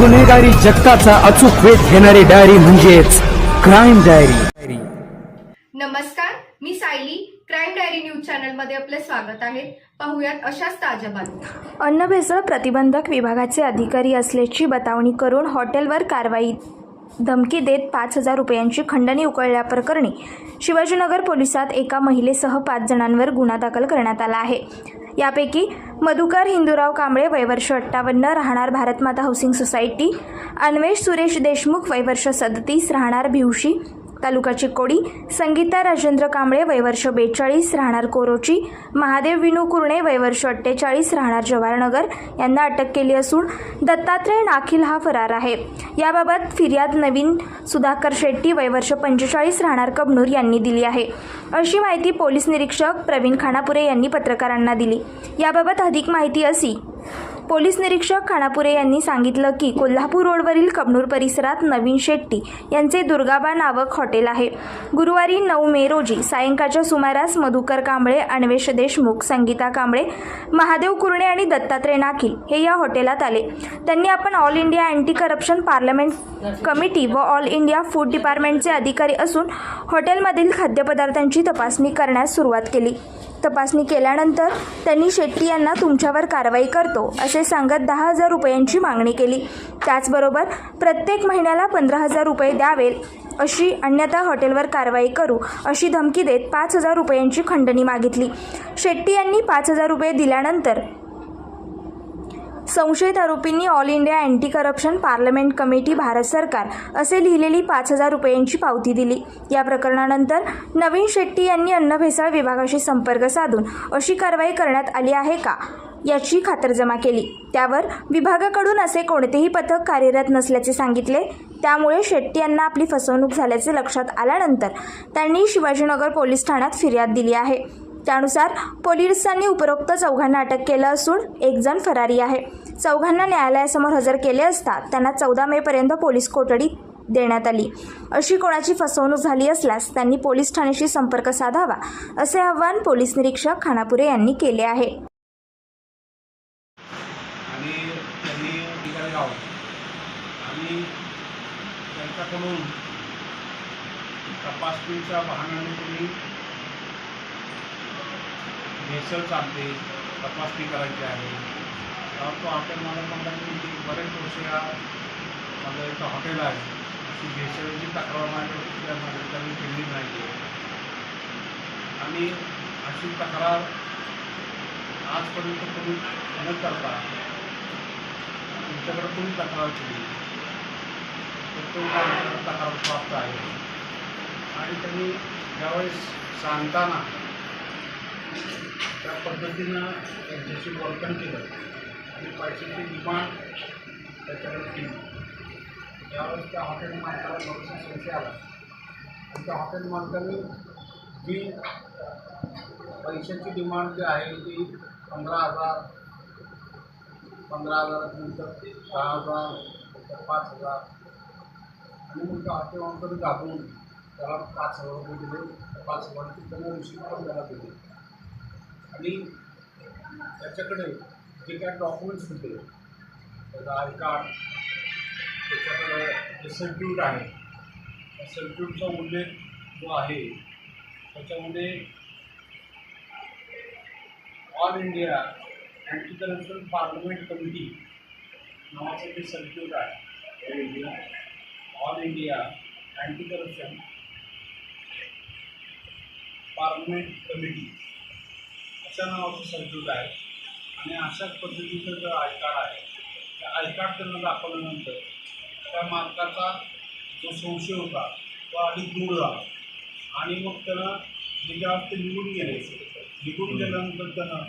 गुन्हेगारी जगताचा अचूक वेध घेणारी डायरी म्हणजेच क्राईम डायरी नमस्कार मी सायली. क्राईम डायरी न्यूज चॅनलमध्ये आपले स्वागत आहे. पाहुयात अशाच ताज्या बातम्या. अन्न भेसळ प्रतिबंधक विभागाचे अधिकारी असल्याची बतावणी करून हॉटेलवर कारवाई. धमकी देत पाच हजार रुपयांची खंडणी उकळल्याप्रकरणी शिवाजीनगर पोलिसात एका महिलेसह पाच जणांवर गुन्हा दाखल करण्यात आला आहे. यापैकी मधुकर हिंदूराव कांबळे वयवर्ष अठ्ठावन्न राहणार भारतमाता हाऊसिंग सोसायटी अन्वेष सुरेश देशमुख वयवर्ष सदतीस राहणार भिवशी तालुका चिकोडी संगीता राजेंद्र कांबळे वयवर्ष बेचाळीस राहणार कोरोची महादेव विनू कुरणे वयवर्ष अठ्ठेचाळीस राहणार जवाहरनगर यांना अटक केली असून दत्तात्रय नाखिल हा फरार आहे. याबाबत फिर्याद नवीन सुधाकर शेट्टी वयवर्ष पंचेचाळीस राहणार कबनूर यांनी दिली आहे. अशी माहिती पोलीस निरीक्षक प्रवीण खानापुरे यांनी पत्रकारांना दिली. याबाबत अधिक माहिती अशी पोलीस निरीक्षक खानापुरे यांनी सांगितलं की कोल्हापूर रोडवरील कबनूर परिसरात नवीन शेट्टी यांचे दुर्गाबा नावक हॉटेल आहे. गुरुवारी नऊ मे रोजी सायंकाळच्या सुमारास मधुकर कांबळे अन्वेष देशमुख संगीता कांबळे महादेव कुरणे आणि दत्तात्रय नाखिल हे या हॉटेलात आले. त्यांनी आपण all India anti corruption parliament committee व ऑल इंडिया फूड डिपार्टमेंटचे अधिकारी असून हॉटेलमधील खाद्यपदार्थांची तपासणी करण्यास सुरुवात केली. तपासणी केल्यानंतर त्यांनी शेट्टी यांना तुमच्यावर कारवाई करतो असे सांगत दहा हजार रुपयांची मागणी केली. त्याचबरोबर प्रत्येक महिन्याला पंधरा हजार रुपये द्यावे अशी अन्यथा हॉटेलवर कारवाई करू अशी धमकी देत पाच हजार रुपयांची खंडणी मागितली. शेट्टी यांनी पाच हजार रुपये दिल्यानंतर संशयित आरोपींनी all India anti corruption parliament committee Bharat सरकार असे लिहिलेली पाच हजार रुपयांची पावती दिली. या प्रकरणानंतर नवीन शेट्टी यांनी अन्न भेसळ विभागाशी संपर्क साधून अशी कारवाई करण्यात आली आहे का? याची खातरजमा केली. त्यावर विभागाकडून असे कोणतेही पथक कार्यरत नसल्याचे सांगितले. त्यामुळे शेट्टी यांना आपली फसवणूक झाल्याचे लक्षात आल्यानंतर त्यांनी शिवाजीनगर पोलीस ठाण्यात फिर्याद दिली आहे. त्यानुसार पोलिसांनी उपरोक्त चौघांना अटक केलं असून एक जण फरारी आहे. चौघांना न्यायालयासमोर हजर केले असता त्यांना चौदा मेपर्यंत पोलीस कोठडी देण्यात आली. अशी कोणाची फसवणूक झाली असल्यास त्यांनी पोलीस ठाण्याशी संपर्क साधावा असे आवाहन पोलीस निरीक्षक खानापुरे यांनी केले आहे आणि त्यांनी ठिकाणी गाव आणि त्यांच्याकडून तपासणीच्या वाहनाने तुम्ही भेसळ चालते तपासणी करायची आहे. तर तो हॉटेल मला म्हणला की बरेच वर्ष या माझं हॉटेल आहे. अशी भेसळची तक्रार माझ्या त्या माझ्याकडे केली नाही आहे. आणि अशी तक्रार आजपर्यंत तुम्ही न करता तुमच्याकडे कोणी तक्रार केली? तर तो तक्रार प्राप्त आहे. आणि त्यांनी ज्यावेळेस सांगताना त्या पद्धतीनं त्यांच्याशी वर्तन केलं आणि पैशाची डिमांड त्याच्याकडे केली. त्यावेळेस त्या हॉटेल मालकाला थोडासा संशय आला. आणि त्या हॉटेल मालकाने जी पैशाची डिमांड जी आहे ती पंधरा हजार पंधरा हजारानंतर दहा हजार नंतर पाच हजार. आणि मग त्या हॉटेल त्याला पाच हजार रुपये दिले. पाच हजाराची त्यांना रिसिप्ट पण त्याला दिले. आणि त्याच्याकडे जे काय डॉक्युमेंट्स होते त्याचं आय कार्ड त्याच्याकडे जे सर्टिफिकेट आहे त्या सर्टिफिकेटचा उल्लेख जो आहे त्याच्यामध्ये all India anti corruption parliament committee नावाचं जे सर्टिफिकेट आहे. All India all India anti corruption parliament committee अशा नावाचं सर्टिफिकेट आहे. आणि अशाच पद्धतीचं जो आय कार्ड आहे त्या आय कार्ड त्यांना दाखवल्यानंतर त्या मालकाचा जो संशय होता तो अधिक दूर झाला. आणि मग त्यानं ज्याच्या ते निघून गेले निघून गेल्यानंतर त्यानं